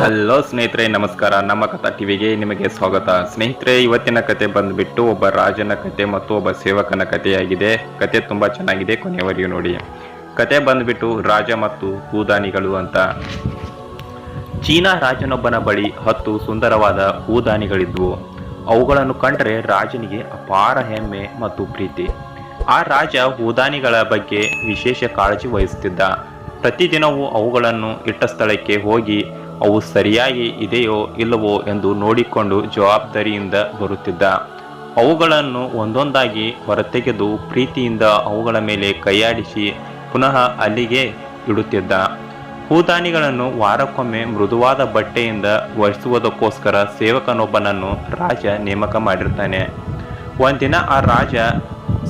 Hello ಸ್ನೇಹಿತರೆ, ನಮಸ್ಕಾರ. ನಮ್ಮ ಕಥಾ ಟಿವಿಗೆ ನಿಮಗೆ ಸ್ವಾಗತ. ಸ್ನೇಹಿತರೆ, ಇವತ್ತಿನ ಕತೆ ಬಂದ್ಬಿಟ್ಟು ಒಬ್ಬ ರಾಜನ ಕತೆ ಮತ್ತು ಒಬ್ಬ ಸೇವಕನ ಕಥೆಯಾಗಿದೆ. ಕತೆ ತುಂಬಾ ಚೆನ್ನಾಗಿದೆ, ಕೊನೆಯವರೆಗೂ ನೋಡಿ. ಕತೆ ಬಂದ್ಬಿಟ್ಟು ರಾಜ ಮತ್ತು ಹೂದಾನಿಗಳು ಅಂತ. ಚೀನಾ ರಾಜನೊಬ್ಬನ ಬಳಿ ಹತ್ತು ಸುಂದರವಾದ ಹೂದಾನಿಗಳಿದ್ವು ಅವುಗಳನ್ನು ಕಂಡರೆ ರಾಜನಿಗೆ ಅಪಾರ ಹೆಮ್ಮೆ ಮತ್ತು ಪ್ರೀತಿ. ಆ ರಾಜ ಹೂದಾನಿಗಳ ಬಗ್ಗೆ ವಿಶೇಷ ಕಾಳಜಿ ವಹಿಸುತ್ತಿದ್ದ ಪ್ರತಿದಿನವೂ ಅವುಗಳನ್ನು ಇಟ್ಟ ಸ್ಥಳಕ್ಕೆ ಹೋಗಿ ಅವು ಸರಿಯಾಗಿ ಇದೆಯೋ ಇಲ್ಲವೋ ಎಂದು ನೋಡಿಕೊಂಡು ಜವಾಬ್ದಾರಿಯಿಂದ ಬರುತ್ತಿದ್ದ. ಅವುಗಳನ್ನು ಒಂದೊಂದಾಗಿ ಹೊರತೆಗೆದು ಪ್ರೀತಿಯಿಂದ ಅವುಗಳ ಮೇಲೆ ಕೈಯಾಡಿಸಿ ಪುನಃ ಅಲ್ಲಿಗೆ ಇಡುತ್ತಿದ್ದ. ಹೂದಾನಿಗಳನ್ನು ವಾರಕ್ಕೊಮ್ಮೆ ಮೃದುವಾದ ಬಟ್ಟೆಯಿಂದ ಒರೆಸುವುದಕ್ಕೋಸ್ಕರ ಸೇವಕನೊಬ್ಬನನ್ನು ರಾಜ ನೇಮಕ ಮಾಡಿರ್ತಾನೆ. ಒಂದಿನ ಆ ರಾಜ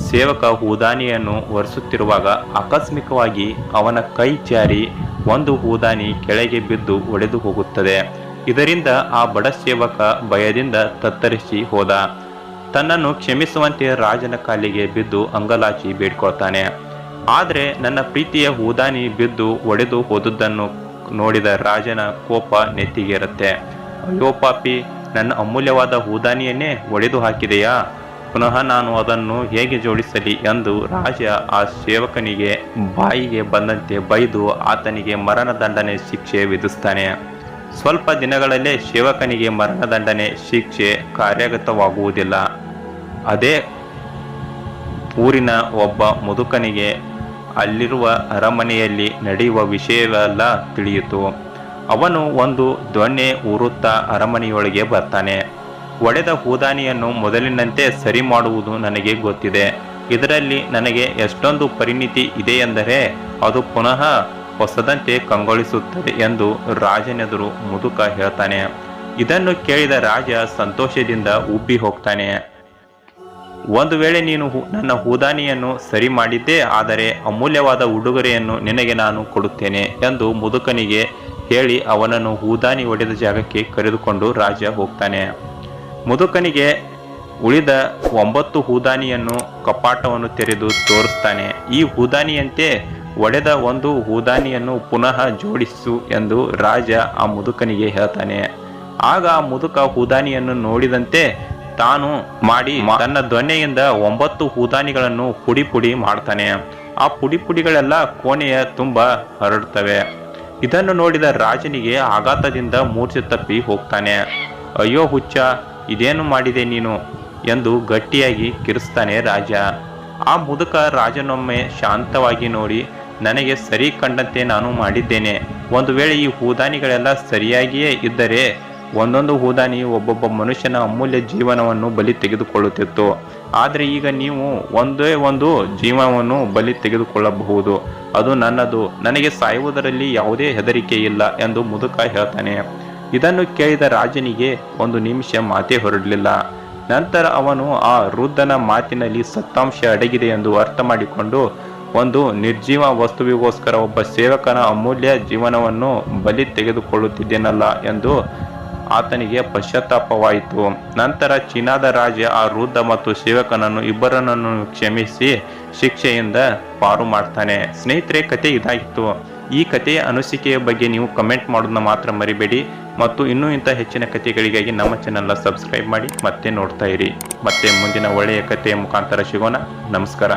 ಸೇವಕ ಹೂದಾನಿಯನ್ನು ಒರೆಸುತ್ತಿರುವಾಗ ಆಕಸ್ಮಿಕವಾಗಿ ಅವನ ಕೈ ಜಾರಿ ಒಂದು ಹೂದಾನಿ ಕೆಳಗೆ ಬಿದ್ದು ಒಡೆದು ಹೋಗುತ್ತದೆ. ಇದರಿಂದ ಆ ಬಡ ಸೇವಕ ಭಯದಿಂದ ತತ್ತರಿಸಿ ಹೋದ. ತನ್ನನ್ನು ಕ್ಷಮಿಸುವಂತೆ ರಾಜನ ಕಾಲಿಗೆ ಬಿದ್ದು ಅಂಗಲಾಚಿ ಬೇಡ್ಕೊಳ್ತಾನೆ. ಆದರೆ ನನ್ನ ಪ್ರೀತಿಯ ಹೂದಾನಿ ಬಿದ್ದು ಒಡೆದು ಹೋದದ್ದನ್ನು ನೋಡಿದ ರಾಜನ ಕೋಪ ನೆತ್ತಿಗೇರುತ್ತೆ. ಅಯ್ಯೋ ಪಾಪಿ, ನನ್ನ ಅಮೂಲ್ಯವಾದ ಹೂದಾನಿಯನ್ನೇ ಒಡೆದು ಹಾಕಿದೆಯಾ? ಪುನಃ ನಾನು ಅದನ್ನು ಹೇಗೆ ಜೋಡಿಸಲಿ ಎಂದು ರಾಜ ಆ ಸೇವಕನಿಗೆ ಬಾಯಿಗೆ ಬಂದಂತೆ ಬೈದು ಆತನಿಗೆ ಮರಣದಂಡನೆ ಶಿಕ್ಷೆ ವಿಧಿಸ್ತಾನೆ. ಸ್ವಲ್ಪ ದಿನಗಳಲ್ಲೇ ಸೇವಕನಿಗೆ ಮರಣದಂಡನೆ ಶಿಕ್ಷೆ ಕಾರ್ಯಗತವಾಗುವುದಿಲ್ಲ. ಅದೇ ಊರಿನ ಒಬ್ಬ ಮುದುಕನಿಗೆ ಅಲ್ಲಿರುವ ಅರಮನೆಯಲ್ಲಿ ನಡೆಯುವ ವಿಷಯವೆಲ್ಲ ತಿಳಿಯಿತು. ಅವನು ಒಂದು ದೊಣ್ಣೆ ಊರುತ್ತಾ ಅರಮನೆಯೊಳಗೆ ಬರ್ತಾನೆ. ಒಡೆದ ಹೂದಾನಿಯನ್ನು ಮೊದಲಿನಂತೆ ಸರಿ ಮಾಡುವುದು ನನಗೆ ಗೊತ್ತಿದೆ. ಇದರಲ್ಲಿ ನನಗೆ ಎಷ್ಟೊಂದು ಪರಿಣಿತಿ ಇದೆ ಎಂದರೆ ಅದು ಪುನಃ ಹೊಸದಂತೆ ಕಂಗೊಳಿಸುತ್ತದೆ ಎಂದು ರಾಜನೆದುರು ಮುದುಕ ಹೇಳ್ತಾನೆ. ಇದನ್ನು ಕೇಳಿದ ರಾಜ ಸಂತೋಷದಿಂದ ಉಬ್ಬಿ ಹೋಗ್ತಾನೆ. ಒಂದು ವೇಳೆ ನೀನು ನನ್ನ ಹೂದಾನಿಯನ್ನು ಸರಿ ಮಾಡಿದ್ದೇ, ಆದರೆ ಅಮೂಲ್ಯವಾದ ಉಡುಗೊರೆಯನ್ನು ನಿನಗೆ ನಾನು ಕೊಡುತ್ತೇನೆ ಎಂದು ಮುದುಕನಿಗೆ ಹೇಳಿ ಅವನನ್ನು ಹೂದಾನಿ ಒಡೆದ ಜಾಗಕ್ಕೆ ಕರೆದುಕೊಂಡು ರಾಜ ಹೋಗ್ತಾನೆ. ಮುದುಕನಿಗೆ ಉಳಿದ ಒಂಬತ್ತು ಹೂದಾನಿಯನ್ನು ಕಪಾಟವನ್ನು ತೆರೆದು ತೋರಿಸ್ತಾನೆ. ಈ ಹೂದಾನಿಯಂತೆ ಒಡೆದ ಒಂದು ಹೂದಾನಿಯನ್ನು ಪುನಃ ಜೋಡಿಸು ಎಂದು ರಾಜ ಆ ಮುದುಕನಿಗೆ ಹೇಳ್ತಾನೆ. ಆಗ ಆ ಮುದುಕ ಹೂದಾನಿಯನ್ನು ನೋಡಿದಂತೆ ತಾನು ಮಾಡಿ ತನ್ನ ದೊನ್ನೆಯಿಂದ ಒಂಬತ್ತು ಹೂದಾನಿಗಳನ್ನು ಪುಡಿ ಪುಡಿ ಮಾಡ್ತಾನೆ. ಆ ಪುಡಿ ಪುಡಿಗಳೆಲ್ಲ ಕೋಣೆಯ ತುಂಬ ಹರಡುತ್ತವೆ ಇದನ್ನು ನೋಡಿದ ರಾಜನಿಗೆ ಆಘಾತದಿಂದ ಮೂರ್ಛೆ ತಪ್ಪಿ ಹೋಗ್ತಾನೆ. ಅಯ್ಯೋ ಹುಚ್ಚ ಇದೇನು ಮಾಡಿದೆ ನೀನು ಎಂದು ಗಟ್ಟಿಯಾಗಿ ಕಿರಿಸ್ತಾನೆ ರಾಜ. ಆ ಮುದುಕ ರಾಜನೊಮ್ಮೆ ಶಾಂತವಾಗಿ ನೋಡಿ, ನನಗೆ ಸರಿ ಕಂಡಂತೆ ನಾನು ಮಾಡಿದ್ದೇನೆ. ಒಂದು ವೇಳೆ ಈ ಹೂದಾನಿಗಳೆಲ್ಲ ಸರಿಯಾಗಿಯೇ ಇದ್ದರೆ, ಒಂದೊಂದು ಹೂದಾನಿ ಒಬ್ಬೊಬ್ಬ ಮನುಷ್ಯನ ಅಮೂಲ್ಯ ಜೀವನವನ್ನು ಬಲಿ ತೆಗೆದುಕೊಳ್ಳುತ್ತಿತ್ತು. ಆದರೆ ಈಗ ನೀವು ಒಂದೇ ಒಂದು ಜೀವನವನ್ನು ಬಲಿ ತೆಗೆದುಕೊಳ್ಳಬಹುದು. ಅದು ನನ್ನದು. ನನಗೆ ಸಾಯುವುದರಲ್ಲಿ ಯಾವುದೇ ಹೆದರಿಕೆ ಇಲ್ಲ ಎಂದು ಮುದುಕ ಹೇಳ್ತಾನೆ. ಇದನ್ನು ಕೇಳಿದ ರಾಜನಿಗೆ ಒಂದು ನಿಮಿಷ ಮಾತೇ ಹೊರಡಲಿಲ್ಲ. ನಂತರ ಅವನು ಆ ವೃದ್ಧನ ಮಾತಿನಲ್ಲಿ ಸತ್ತಾಂಶ ಅಡಗಿದೆ ಎಂದು ಅರ್ಥ ಮಾಡಿಕೊಂಡು ಒಂದು ನಿರ್ಜೀವ ವಸ್ತುವಿಗೋಸ್ಕರ ಒಬ್ಬ ಸೇವಕನ ಅಮೂಲ್ಯ ಜೀವನವನ್ನು ಬಲಿ ತೆಗೆದುಕೊಳ್ಳುತ್ತಿದ್ದೇನಲ್ಲ ಎಂದು ಆತನಿಗೆ ಪಶ್ಚಾತ್ತಾಪವಾಯಿತು. ನಂತರ ಚೀನಾದ ರಾಜ ಆ ವೃದ್ಧ ಮತ್ತು ಸೇವಕನನ್ನು ಇಬ್ಬರನ್ನು ಕ್ಷಮಿಸಿ ಶಿಕ್ಷೆಯಿಂದ ಪಾರು ಮಾಡ್ತಾನೆ. ಸ್ನೇಹಿತರೆ ಕತೆ ಇದಾಗಿತ್ತು. ಈ ಕಥೆಯ ಅನಿಸಿಕೆಯ ಬಗ್ಗೆ ನೀವು ಕಮೆಂಟ್ ಮಾಡೋದನ್ನ ಮಾತ್ರ ಮರಿಬೇಡಿ ಮತ್ತು ಇನ್ನೂ ಇಂಥ ಹೆಚ್ಚಿನ ಕಥೆಗಳಿಗಾಗಿ ನಮ್ಮ ಚಾನಲ್ನ ಸಬ್ಸ್ಕ್ರೈಬ್ ಮಾಡಿ ಮತ್ತೆ ನೋಡ್ತಾ ಇರಿ. ಮತ್ತೆ ಮುಂದಿನ ಒಳ್ಳೆಯ ಕಥೆಯ ಮುಖಾಂತರ ಸಿಗೋಣ. ನಮಸ್ಕಾರ.